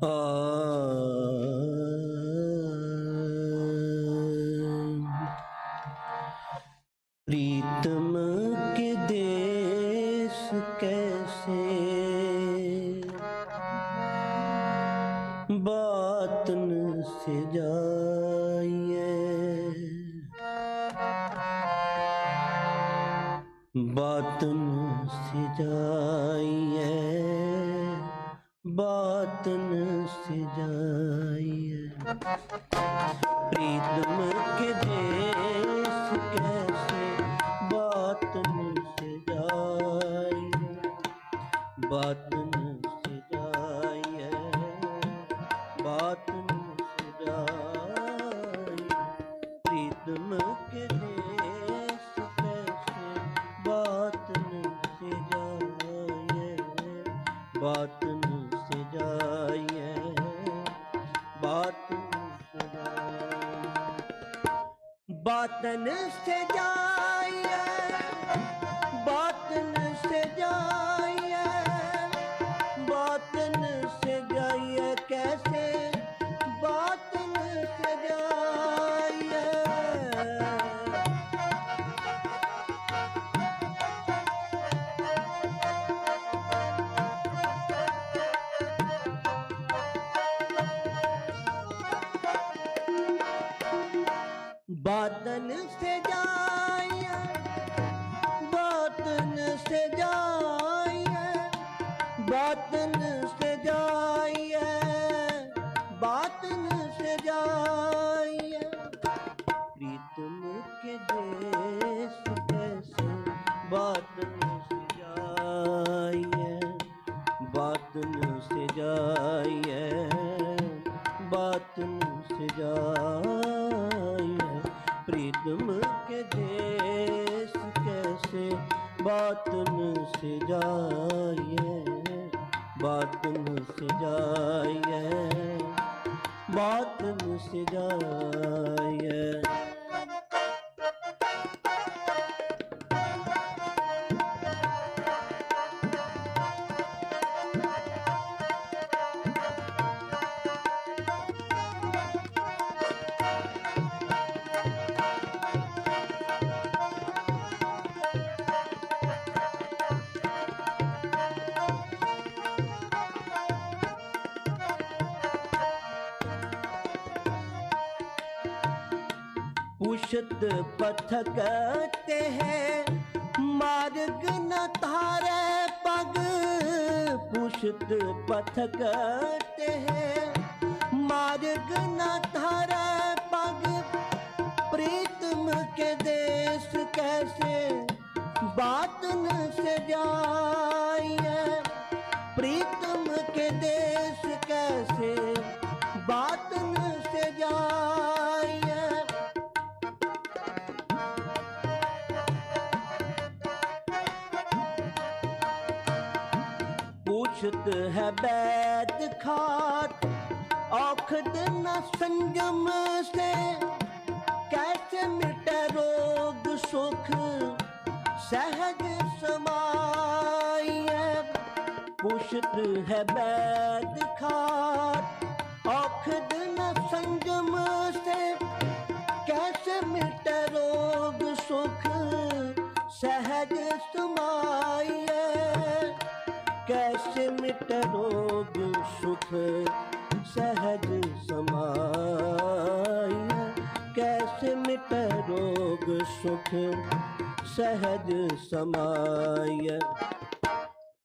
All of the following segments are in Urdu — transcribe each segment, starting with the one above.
پریتم کے دیس کیسے؟ باطن سے جائیے۔ باطن سے جائیے۔ باطن جائیے پریتم کے دیس کیسے باطن سے جائیے باطن سے جائیے باطن سے جائیے پریتم کے دیس باطن سے جائیے باطن سے جائیے باطن سے جائیے باطن سے جائیے پریتم کے دیس کیسے باطن سے جائیے باطن سے جائیے باطن سے جائیے پریتم کے دیس کیسے باطن سے جائیے باطن سے جائیے باطن سے جائیے پشت پتھکتے ہیں۔ مارگ نہ تھارے پگ، پشت پتھکتے ہیں۔ مارگ نہ تھارے پگ، پریتم کے دیس کیسے باطن سے جائیے پریتم ہے بیت کھات آخد نہ سنجم سے۔ کیسے مٹے روگ سکھ، سہج سمائیے پوچھت ہے بیت کھات آخد نہ سنجم سے۔ کیسے مٹے روگ سکھ، سہج سمائیے کیسے مٹ روگ سکھ سہج سمائے۔ کیسے مٹ روگ سکھ سہج سمائے؟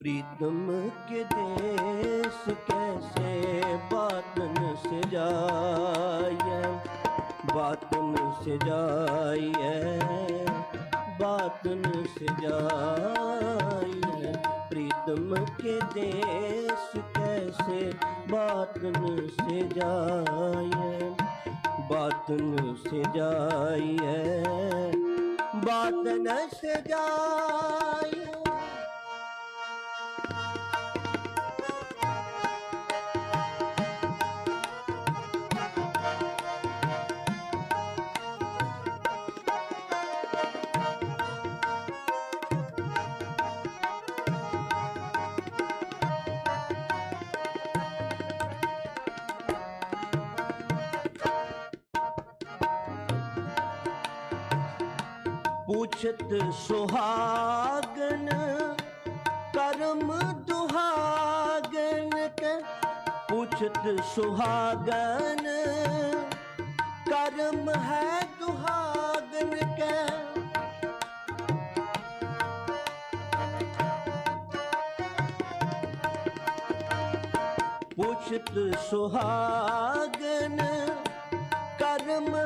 پریتم کے دیس کیسے باطن سے جائے؟ باطن سے جائیے باطن سے جائیے پریتم کے دیس کیسے باطن سے جائیے باطن سے جائیے باطن سے جائیے ਪੁੱਛਤ ਸੁਹਾਗਨ ਕਰਮ ਦੁਹਾਗਨ ਕੇ ਪੁੱਛਤ ਸੁਹਾਗਨ ਕਰਮ ਹੈ ਦੁਹਾਗਨ ਕੈ ਪੁੱਛਤ ਸੁਹਾਗਨ ਕਰਮ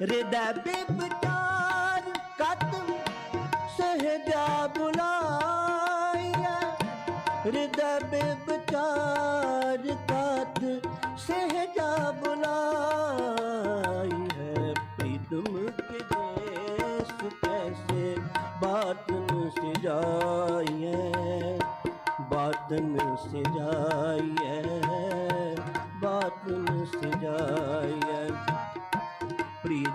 ہردے بے پچار قدم سہجا بلایا ہردے بے پچار قدم سہجا بلائی ہے پریتم کے دیس کیسے باطن سجائی ہے باطن سجائی ہے باطن سجائی ہے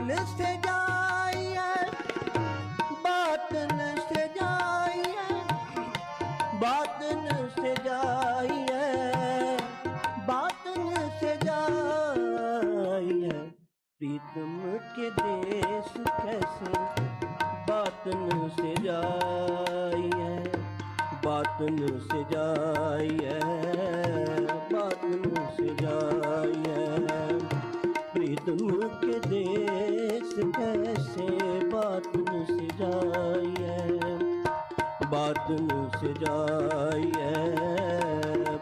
understand. ਬਾਤ ਨੂੰ ਸਜਾਈਐ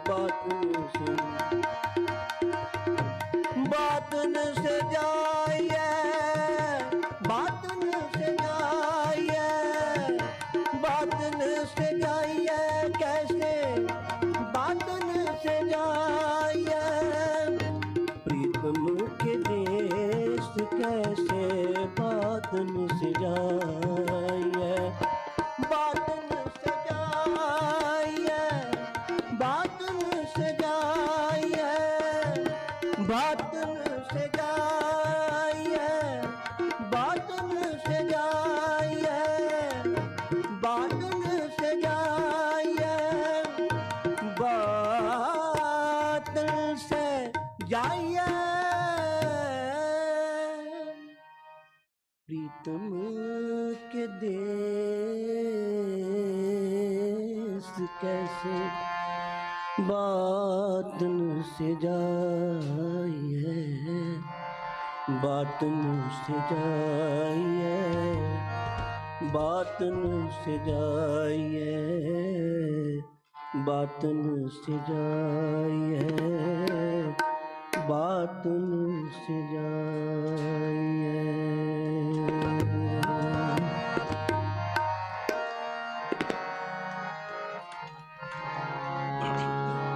ਬਾਤ ਨੂੰ ਸਜਾਈਐ ਬਾਤ ਨੂੰ ਸਜਾਈਐ بان سجائیے بان سجائیے باطل سے جائیے پریتم کے دیس کیسے باطل سے جائیے بات سے جائیے بات سے جائیے بات سے جائیے بات سے جائیے۔